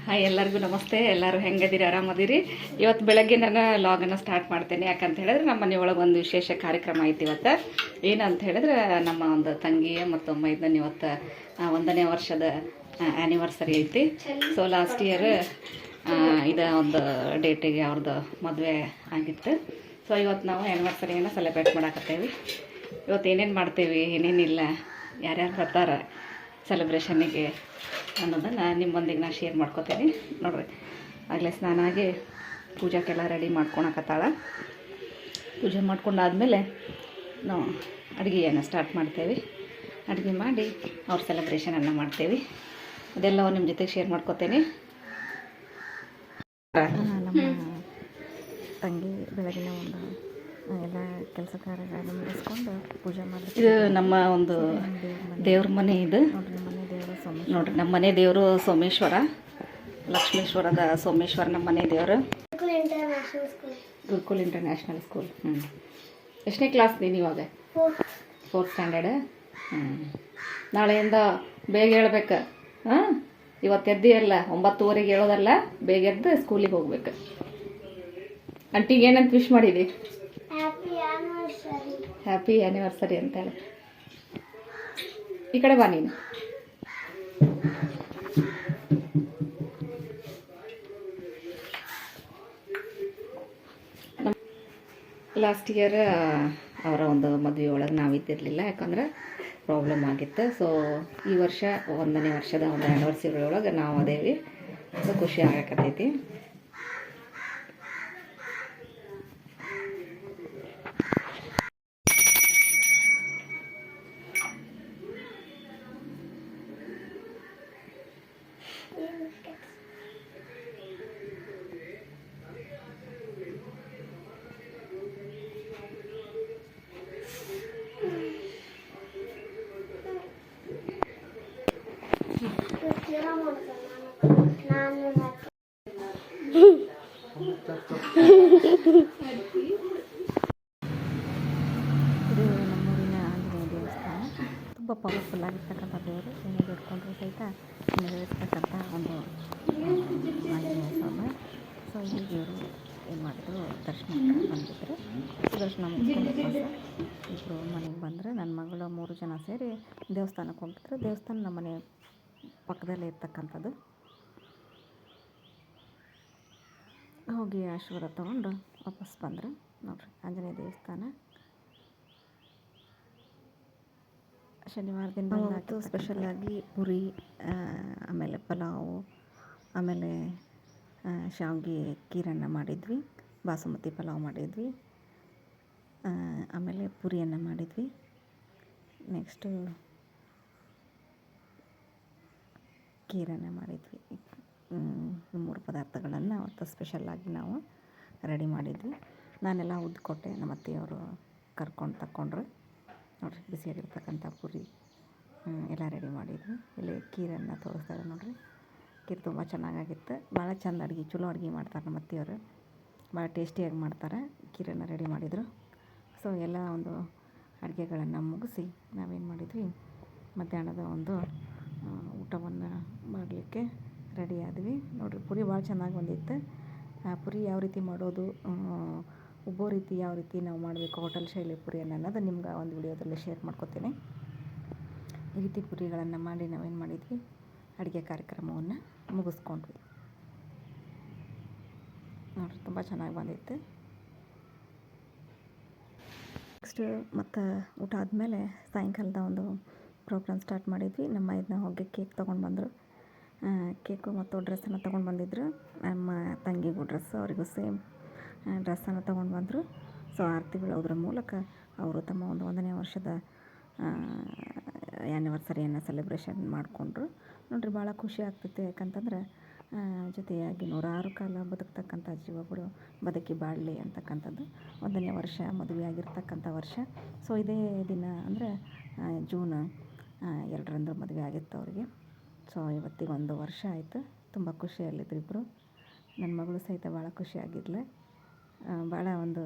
Hi ಎಲ್ಲರಿಗೂ ನಮಸ್ತೆ. ಎಲ್ಲರೂ ಹೆಂಗದಿರಿ? ಆರಾಮದಿರಿ? ಇವತ್ತು ಬೆಳಗ್ಗೆ ನಾನು ಲಾಗನ್ನು ಸ್ಟಾರ್ಟ್ ಮಾಡ್ತೇನೆ. ಯಾಕಂತ ಹೇಳಿದ್ರೆ ನಮ್ಮ ಮನೆಯೊಳಗೆ ಒಂದು ವಿಶೇಷ ಕಾರ್ಯಕ್ರಮ ಐತಿ ಇವತ್ತು. ಏನಂತ ಹೇಳಿದ್ರೆ ನಮ್ಮ ಒಂದು ತಂಗಿಯ ಮತ್ತು ಮೈದನ್ ಇವತ್ತು ಒಂದನೇ ವರ್ಷದ ಆ್ಯನಿವರ್ಸರಿ ಐತಿ. ಸೊ ಲಾಸ್ಟ್ ಇಯರ್ ಇದು ಒಂದು ಡೇಟಿಗೆ ಅವ್ರದ್ದು ಮದುವೆ ಆಗಿತ್ತು. ಸೊ ಇವತ್ತು ನಾವು ಆ್ಯನಿವರ್ಸರಿಯನ್ನು ಸೆಲೆಬ್ರೇಟ್ ಮಾಡಾಕತ್ತೇವೆ. ಇವತ್ತು ಏನೇನು ಮಾಡ್ತೇವೆ, ಏನೇನಿಲ್ಲ, ಯಾರ್ಯಾರು ಬರ್ತಾರೆ ಸೆಲೆಬ್ರೇಷನ್ನಿಗೆ ಅನ್ನೋದನ್ನು ನಿಮ್ಮೊಂದಿಗೆ ನಾನು ಶೇರ್ ಮಾಡ್ಕೋತೀನಿ. ನೋಡ್ರಿ ಆಗಲೇ ಸ್ನಾನ ಆಗಿ ಪೂಜಾಕ್ಕೆಲ್ಲ ರೆಡಿ ಮಾಡ್ಕೊಳಕತ್ತಾಳ. ಪೂಜೆ ಮಾಡ್ಕೊಂಡಾದಮೇಲೆ ನಾವು ಅಡುಗೆಯನ್ನು ಸ್ಟಾರ್ಟ್ ಮಾಡ್ತೇವೆ. ಅಡುಗೆ ಮಾಡಿ ಅವ್ರ ಸೆಲೆಬ್ರೇಷನನ್ನು ಮಾಡ್ತೇವೆ. ಅದೆಲ್ಲವೂ ನಿಮ್ಮ ಜೊತೆಗೆ ಶೇರ್ ಮಾಡ್ಕೋತೇನೆ. ನಮ್ಮ ತಂಗಿ ಬೆಳಗಿನ ಒಂದು ಎಲ್ಲ ಕೆಲಸ ಕಾರ್ಯಗಳನ್ನು ಮುಗಿಸ್ಕೊಂಡು ಪೂಜೆ ಮಾಡಿ ಇದು ನಮ್ಮ ಒಂದು ದೇವ್ರ ಮನೆ ಇದು. ನೋಡ್ರಿ ನಮ್ಮ ಮನೆ ನೋಡ್ರಿ ನಮ್ಮ ಮನೆ ದೇವರು ಸೋಮೇಶ್ವರ ಲಕ್ಷ್ಮೇಶ್ವರದ ಸೋಮೇಶ್ವರ ನಮ್ಮ ಮನೆ ದೇವರು. ಗುರುಕುಲ್ ಇಂಟರ್ನ್ಯಾಷನಲ್ ಸ್ಕೂಲ್ ಹ್ಞೂ ಎಷ್ಟನೇ ಕ್ಲಾಸ್ ನೀನು ಇವಾಗ? ಫೋರ್ತ್ ಸ್ಟ್ಯಾಂಡರ್ಡ್ ಹ್ಞೂ ನಾಳೆಯಿಂದ ಬೇಗ ಹೇಳ್ಬೇಕು. ಹಾಂ? ಇವತ್ತು ಎದ್ದಿ ಅಲ್ಲ ಒಂಬತ್ತುವರೆಗೆ ಹೇಳೋದಲ್ಲ ಬೇಗ ಎದ್ದು ಸ್ಕೂಲಿಗೆ ಹೋಗ್ಬೇಕು. ಅಂಟಿಗೆ ಏನಂತ ವಿಶ್ ಮಾಡಿದಿ? ಹ್ಯಾಪಿ ಆ್ಯನಿವರ್ಸರಿ ಅಂತೇಳಿ ಈ ಕಡೆ ಬಾ ನೀನು. ಲಾಸ್ಟ್ ಇಯರ್ ಅವರ ಒಂದು ಮದುವೆ ಒಳಗೆ ನಾವು ಇದ್ದಿರಲಿಲ್ಲ, ಯಾಕಂದ್ರೆ ಪ್ರಾಬ್ಲಮ್ ಆಗಿತ್ತು. ಸೊ ಈ ವರ್ಷ ಒಂದನೇ ವರ್ಷದ ಒಂದು ಆ್ಯನಿವರ್ಸರಿ ಒಳಗೆ ನಾವು ಅದೇವಿ. ಸೊ ಖುಷಿ ಆಗಕತ್ತೈತಿ. ಇದು ನಮ್ಮೂರಿನ ಆಂಜನೇಯ ದೇವಸ್ಥಾನ. ತುಂಬ ಪವರ್ಫುಲ್ ಆಗಿರ್ತಕ್ಕಂಥ ದೇವರು. ಏನೇ ಬೇಡ್ಕೊಂಡ್ರು ಸಹಿತ ನೆರವೇರಿಸ್ತಕ್ಕಂಥ ಒಂದು ಆಂಜನೇಯ ಸ್ವಾಮಿ. ಸೊ ಈ ದೇವರು ಏನು ಮಾಡಿದ್ರು? ದರ್ಶನಕ್ಕೆ ಬಂದಿದ್ದರು ದರ್ಶನ ಇಬ್ಬರು ಮನೆಗೆ ಬಂದರೆ. ನನ್ನ ಮಗಳು ಮೂರು ಜನ ಸೇರಿ ದೇವಸ್ಥಾನಕ್ಕೆ ಹೋಗಿದ್ರು ದೇವಸ್ಥಾನ ನಮ್ಮ ಮನೆ ಪಕ್ಕದಲ್ಲೇ ಇರ್ತಕ್ಕಂಥದ್ದು. ಹೋಗಿ ಆಶೀರ್ವಾದ ತೊಗೊಂಡು ವಾಪಸ್ ಬಂದರು ನೋಡ್ರಿ ಆಂಜನೇಯ ದೇವಸ್ಥಾನ. ಶನಿವಾರ ದಿನ ಸ್ಪೆಷಲಾಗಿ ಪುರಿ ಆಮೇಲೆ ಪಲಾವು ಆಮೇಲೆ ಶಾವಿಗೆ ಕೀರನ್ನು ಮಾಡಿದ್ವಿ ಬಾಸುಮತಿ ಪಲಾವ್ ಮಾಡಿದ್ವಿ ಆಮೇಲೆ ಪುರಿಯನ್ನು ಮಾಡಿದ್ವಿ. ನೆಕ್ಸ್ಟು ಕೀರನ್ನು ಮಾಡಿದ್ವಿ. ಮೂರು ಪದಾರ್ಥಗಳನ್ನು ಅವತ್ತು ಸ್ಪೆಷಲ್ಲಾಗಿ ನಾವು ರೆಡಿ ಮಾಡಿದ್ವಿ. ನಾನೆಲ್ಲ ಉದ್ಕೊಟ್ಟೆ, ನಮ್ಮ ಅತ್ತೆಯವರು ಕರ್ಕೊಂಡು ತಕ್ಕೊಂಡ್ರು ನೋಡಿರಿ, ಬಿಸಿಯಾಗಿರ್ತಕ್ಕಂಥ ಪುರಿ ಎಲ್ಲ ರೆಡಿ ಮಾಡಿದ್ವಿ. ಇಲ್ಲಿ ಕೀರನ್ನು ತೋರಿಸ್ತಾರೆ ನೋಡಿರಿ. ಕೀರ್ ತುಂಬ ಚೆನ್ನಾಗಾಗಿತ್ತು. ಭಾಳ ಚಂದ ಅಡುಗೆ, ಚಲೋ ಅಡುಗೆ ಮಾಡ್ತಾರೆ ನಮ್ಮ ಅತ್ತೆಯವರು. ಭಾಳ ಟೇಸ್ಟಿಯಾಗಿ ಮಾಡ್ತಾರೆ. ಕೀರನ್ನು ರೆಡಿ ಮಾಡಿದರು. ಸೊ ಎಲ್ಲ ಒಂದು ಅಡುಗೆಗಳನ್ನು ಮುಗಿಸಿ ನಾವೇನು ಮಾಡಿದ್ವಿ? ಮಧ್ಯಾಹ್ನದ ಒಂದು ಊಟವನ್ನು ಮಾಡಲಿಕ್ಕೆ ರೆಡಿ ಆದ್ವಿ. ನೋಡಿರಿ, ಪುರಿ ಭಾಳ ಚೆನ್ನಾಗಿ ಬಂದಿತ್ತು. ಪುರಿ ಯಾವ ರೀತಿ ಮಾಡೋದು ಉಬ್ಬೋ ರೀತಿ ಯಾವ ರೀತಿ ನಾವು ಮಾಡಬೇಕು ಹೋಟೆಲ್ ಶೈಲಿ ಪುರಿ ಅನ್ನೋದು ನಿಮ್ಗೆ ಒಂದು ವಿಡಿಯೋದಲ್ಲಿ ಶೇರ್ ಮಾಡ್ಕೊತೀನಿ. ಈ ರೀತಿ ಪುರಿಗಳನ್ನು ಮಾಡಿ ನಾವೇನು ಮಾಡಿದ್ವಿ? ಅಡುಗೆ ಕಾರ್ಯಕ್ರಮವನ್ನು ಮುಗಿಸ್ಕೊಂಡ್ವಿ. ನೋಡಿರಿ, ತುಂಬ ಚೆನ್ನಾಗಿ ಬಂದಿತ್ತು ನೆಕ್ಸ್ಟ್ ಮತ್ತು ಊಟ ಆದಮೇಲೆ ಸಾಯಂಕಾಲದ ಒಂದು ಪ್ರೋಗ್ರಾಮ್ ಸ್ಟಾರ್ಟ್ ಮಾಡಿದ್ವಿ. ನಮ್ಮ ಇದನ್ನ ಹೋಗಿ ಕೇಕ್ ತೊಗೊಂಡು ಬಂದರು. ಕೇಕು ಮತ್ತು ಡ್ರೆಸ್ಸನ್ನು ತೊಗೊಂಡು ಬಂದಿದ್ದರು ನಮ್ಮ ತಂಗಿಗೂ ಡ್ರೆಸ್ ಅವರಿಗೂ ಸೇಮ್ ಡ್ರೆಸ್ಸನ್ನು ತೊಗೊಂಡು ಬಂದರು. ಸೊ ಆರತಿ ಬೀಳೋದ್ರ ಮೂಲಕ ಅವರು ತಮ್ಮ ಒಂದು ಒಂದನೇ ವರ್ಷದ ಆ್ಯನಿವರ್ಸರಿಯನ್ನು ಸೆಲೆಬ್ರೇಷನ್ ಮಾಡಿಕೊಂಡ್ರು. ನೋಡ್ರಿ, ಭಾಳ ಖುಷಿ ಆಗ್ತೈತೆ. ಯಾಕಂತಂದ್ರೆ ಜೊತೆಯಾಗಿ ನೂರಾರು ಕಾಲ ಬದುಕ್ತಕ್ಕಂಥ ಜೀವಗಳು, ಬದುಕಿ ಬಾಳಲಿ ಅಂತಕ್ಕಂಥದ್ದು ಒಂದನೇ ವರ್ಷ, ಮದುವೆಯಾಗಿರ್ತಕ್ಕಂಥ ವರ್ಷ. ಸೊ ಇದೇ ದಿನ ಅಂದರೆ ಜೂನ್ ಎರಡರಂದು ಮದುವೆ ಆಗಿತ್ತು ಅವರಿಗೆ. ಸೊ ಇವತ್ತಿಗೆ ಒಂದು ವರ್ಷ ಆಯಿತು. ತುಂಬ ಖುಷಿಯಲ್ಲಿದ್ರು ಇಬ್ಬರು ನನ್ನ ಮಗಳು ಸಹಿತ ಭಾಳ ಖುಷಿಯಾಗಿದ್ಲು. ಭಾಳ ಒಂದು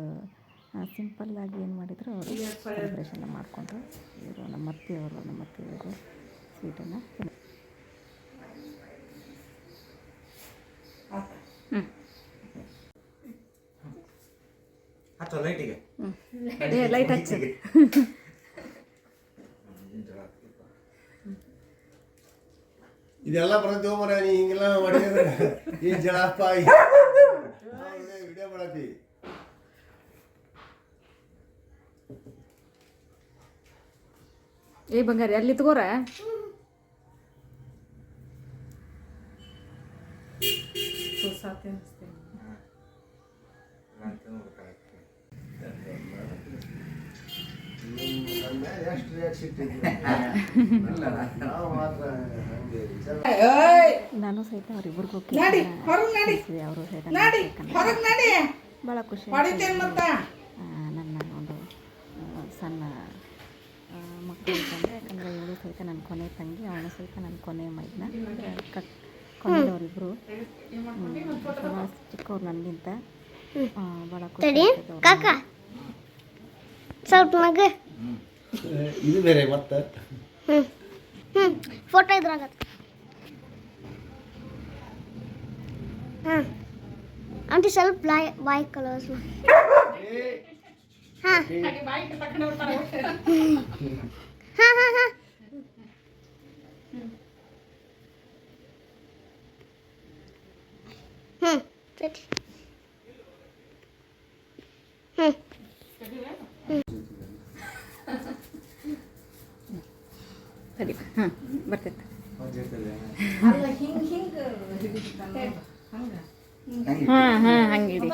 ಸಿಂಪಲ್ಲಾಗಿ ಏನು ಮಾಡಿದ್ರು ಅವರು ಸೆಲೆಬ್ರೇಷನ್ ಮಾಡಿಕೊಂಡ್ರು. ಇವರು ನಮ್ಮ ಅತ್ತೆಯವರು ನಮ್ಮ ಅತ್ತೆಯವರು ಸ್ವೀಟನ್ನು ಹ್ಞೂ ಲೈಟ್ ಹಚ್ಚಿ ಇದೆಲ್ಲ ಬರ್ತೇವ ಮರ ನೀ ಹಿಂಗೆಲ್ಲ ಮಾಡಿದ್ರೆ ಈ ಜಳಪ್ಪ ವಿಡಿಯೋ ಮಾಡತಿ. ಏ ಬಂಗಾರಿ ಅಲ್ಲಿ ತಗೋರ ಎಷ್ಟು ನಾವು ಮಾತ್ರ ಹಂಗೆ ನಾನು ಸಹಿತ ಅವ್ರಿಬ್ರಿಗೂ ನಡಿ ಹೊರಗೆ ನಡಿ. ಅವರು ಸಹಿತ ನಡಿ ಹೊರಗೆ ನಡಿ. ಭಾಳ ಖುಷಿ ಹೊಡಿತೇನೆ ಮತ್ತ ನನ್ನ ಒಂದು ಸಣ್ಣ ಮಕ್ಕಳು ಅಂತಂದರೆ ಯಾಕಂದರೆ ಇವಳು ಸಹಿತ ನನ್ನ ಕೊನೆ ತಂಗಿ ಅವಳು ಸಹಿತ ನನ್ನ ಕೊನೆ ಮೈದ್ನ. ಕಟ್ ಕೊನೆಯವರಿಬ್ಬರು ಚಿಕ್ಕವ್ರು ನನಗಿಂತ ಭಾಳ ಖುಷಿ ಸ್ವಲ್ಪ ನಗ ಇದು ಬೇರೆ, ಮತ್ತೆ? ಫೋಟೋ ಇದ್ರಾಗ ಆಂಟಿ ಸ್ವಲ್ಪ ಬಾಯ್ ಬಾಯ್ ಕಲರ್ಸ್ ಹಾಂ. ಹಾಂ ಹಾಂ ಹಾಂ. ಹ್ಞೂ ಸರಿ. ಹ್ಞೂ ಸರಿ ಹಾಂ ಬರ್ತೈತೆ. ಹಿಂಗೆ ಹಿಂಗೆ ಹಾಂ ಹಾಂ ಹಂಗಿಡಿ